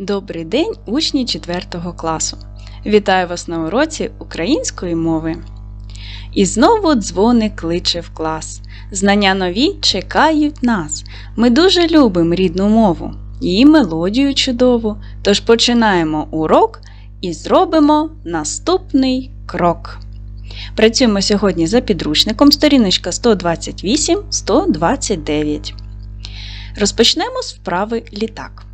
Добрий день, учні 4 класу! Вітаю вас на уроці української мови. І знову дзвоник кличе в клас. Знання нові чекають нас. Ми дуже любимо рідну мову, її мелодію чудову. Тож починаємо урок і зробимо наступний крок. Працюємо сьогодні за підручником сторіночка 128-129. Розпочнемо з вправи літак.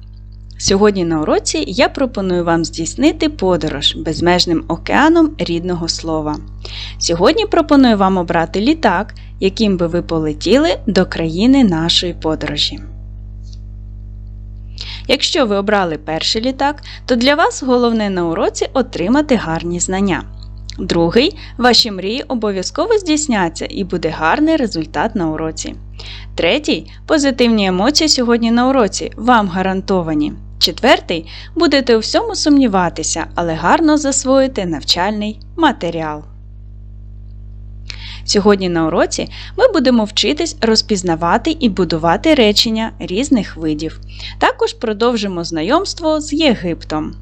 Сьогодні на уроці я пропоную вам здійснити подорож безмежним океаном рідного слова. Сьогодні пропоную вам обрати літак, яким би ви полетіли до країни нашої подорожі. Якщо ви обрали перший літак, то для вас головне на уроці отримати гарні знання. Другий, ваші мрії обов'язково здійсняться і буде гарний результат на уроці. Третій позитивні емоції сьогодні на уроці вам гарантовані. Четвертий будете у всьому сумніватися, але гарно засвоїте навчальний матеріал. Сьогодні на уроці ми будемо вчитись розпізнавати і будувати речення різних видів. Також продовжимо знайомство з Єгиптом.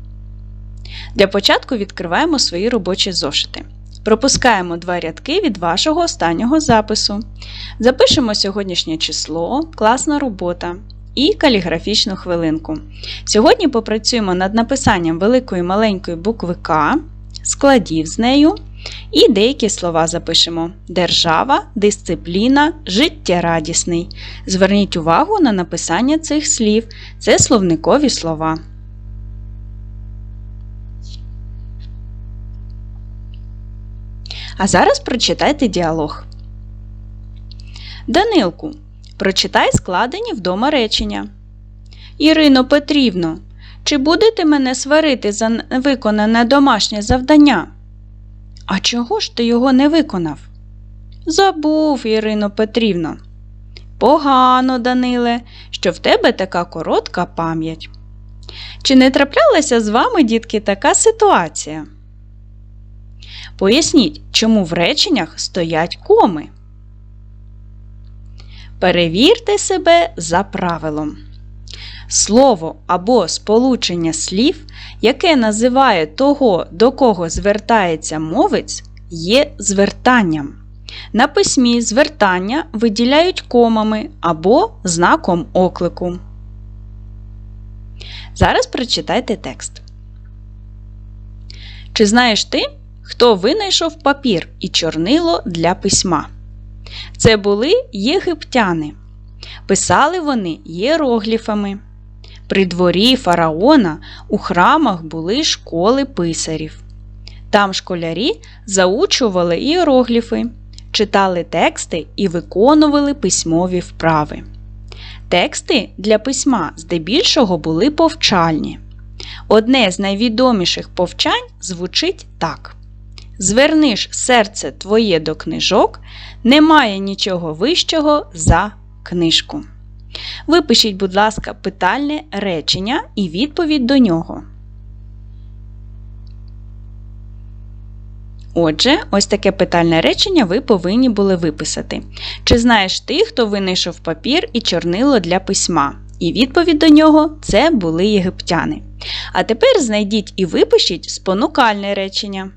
Для початку відкриваємо свої робочі зошити. Пропускаємо два рядки від вашого останнього запису. Запишемо сьогоднішнє число, класна робота і каліграфічну хвилинку. Сьогодні попрацюємо над написанням великої маленької букви К, складів з нею. І деякі слова запишемо: держава, дисципліна, життєрадісний. Зверніть увагу на написання цих слів. Це словникові слова. А зараз прочитайте діалог. Данилку, прочитай складені вдома речення. Ірино Петрівно, чи будете мене сварити за виконане домашнє завдання? А чого ж ти його не виконав? Забув, Ірино Петрівно. Погано, Даниле, що в тебе така коротка пам'ять. Чи не траплялася з вами, дітки, така ситуація? Поясніть, чому в реченнях стоять коми. Перевірте себе за правилом. Слово або сполучення слів, яке називає того, до кого звертається мовець, є звертанням. На письмі звертання виділяють комами або знаком оклику. Зараз прочитайте текст. Чи знаєш ти, хто винайшов папір і чорнило для письма? Це були єгиптяни. Писали вони єрогліфами. При дворі фараона у храмах були школи писарів. Там школярі заучували іерогліфи, читали тексти і виконували письмові вправи. Тексти для письма здебільшого були повчальні. Одне з найвідоміших повчань звучить так: Зверниш серце твоє до книжок, немає нічого вищого за книжку. Випишіть, будь ласка, питальне речення і відповідь до нього. Отже, ось таке питальне речення ви повинні були виписати. Чи знаєш ти, хто винайшов папір і чорнило для письма? І відповідь до нього це були єгиптяни. А тепер знайдіть і випишіть спонукальне речення.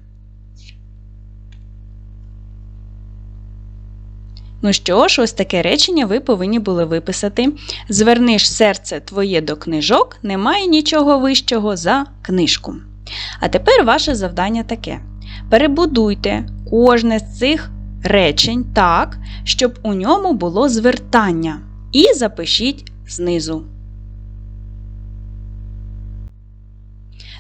Ну що ж, ось таке речення ви повинні були виписати. Зверниш серце твоє до книжок, немає нічого вищого за книжку. А тепер ваше завдання таке: перебудуйте кожне з цих речень так, щоб у ньому було звертання. І запишіть знизу.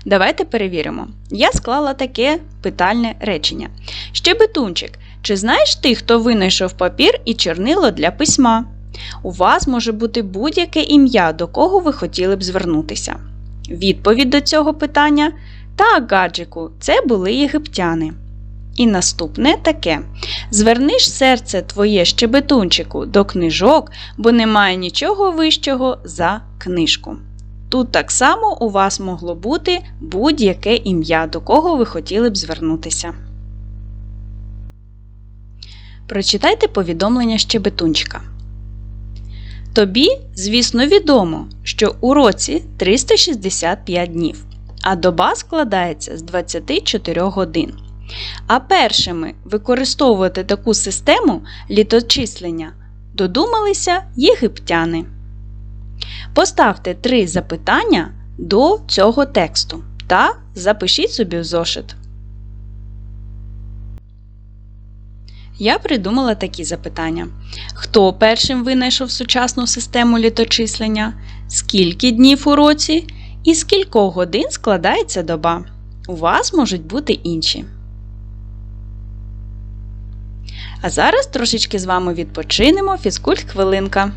Давайте перевіримо. Я склала таке питальне речення. Щебетунчик. Чи знаєш ти, хто винайшов папір і чорнило для письма? У вас може бути будь-яке ім'я, до кого ви хотіли б звернутися. Відповідь до цього питання так, гаджику, це були єгиптяни. І наступне таке: зверниш серце твоє щебетунчику до книжок, бо немає нічого вищого за книжку. Тут так само у вас могло бути будь-яке ім'я, до кого ви хотіли б звернутися. Прочитайте повідомлення щебетунчика. Тобі, звісно, відомо, що у році 365 днів, а доба складається з 24 годин. А першими використовувати таку систему літочислення додумалися єгиптяни. Поставте три запитання до цього тексту та запишіть собі в зошит. Я придумала такі запитання. Хто першим винайшов сучасну систему літочислення? Скільки днів у році? І з кількох годин складається доба? У вас можуть бути інші. А зараз трошечки з вами відпочинемо фізкульт хвилинка.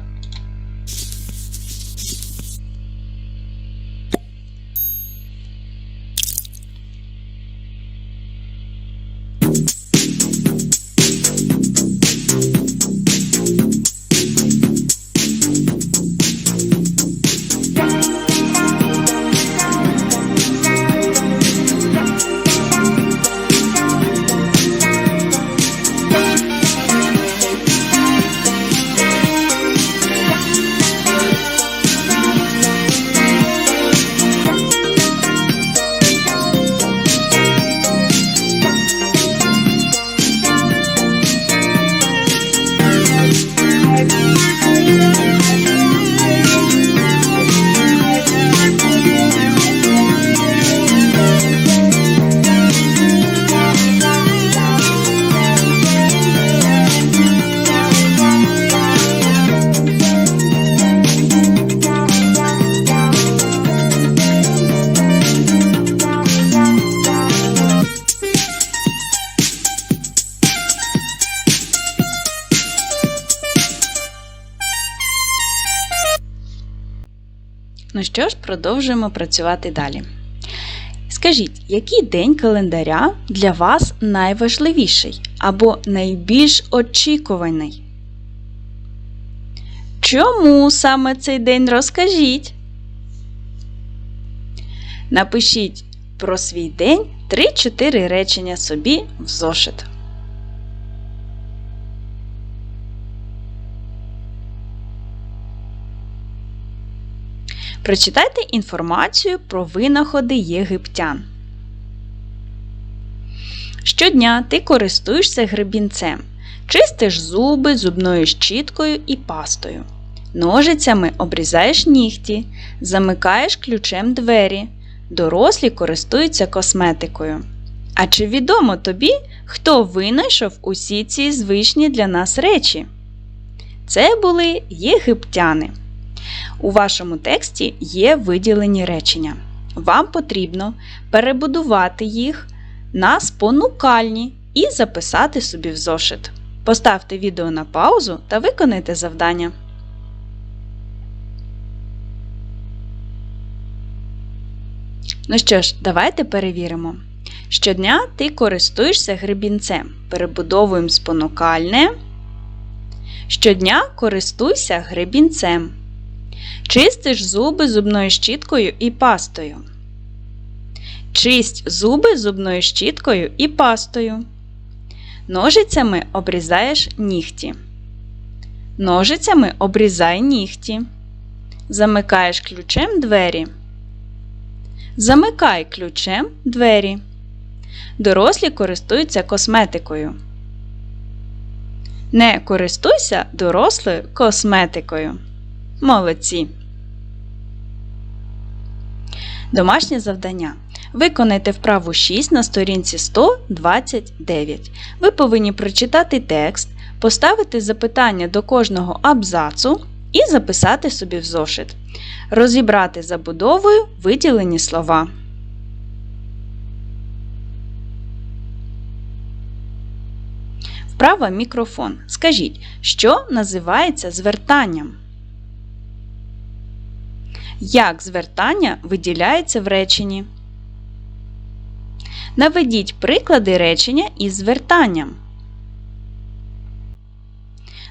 Ну що ж, продовжуємо працювати далі. Скажіть, який день календаря для вас найважливіший або найбільш очікуваний? Чому саме цей день розкажіть? Напишіть про свій день 3-4 речення собі в зошит. Прочитайте інформацію про винаходи єгиптян. Щодня ти користуєшся гребінцем, чистиш зуби зубною щіткою і пастою. Ножицями обрізаєш нігті, замикаєш ключем двері. Дорослі користуються косметикою. А чи відомо тобі, хто винайшов усі ці звичні для нас речі? Це були єгиптяни. У вашому тексті є виділені речення. Вам потрібно перебудувати їх на спонукальні і записати собі в зошит. Поставте відео на паузу та виконайте завдання. Ну що ж, давайте перевіримо. Щодня ти користуєшся гребінцем. Перебудовуємо спонукальне. Щодня користуйся гребінцем. Чистиш зуби зубною щіткою і пастою. Чисть зуби зубною щіткою і пастою. Ножицями обрізаєш нігті. Ножицями обрізай нігті. Замикаєш ключем двері. Замикай ключем двері. Дорослі користуються косметикою. Не користуйся дорослою косметикою. Молодці. Домашнє завдання. Виконайте вправу 6 на сторінці 129. Ви повинні прочитати текст, поставити запитання до кожного абзацу і записати собі в зошит. Розібрати забудовою виділені слова. Вправа мікрофон. Скажіть, що називається звертанням? Як звертання виділяється в реченні? Наведіть приклади речення із звертанням.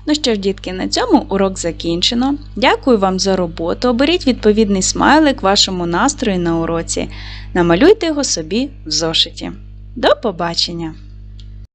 Ну що ж, дітки, на цьому урок закінчено. Дякую вам за роботу. Оберіть відповідний смайлик вашому настрою на уроці. Намалюйте його собі в зошиті. До побачення!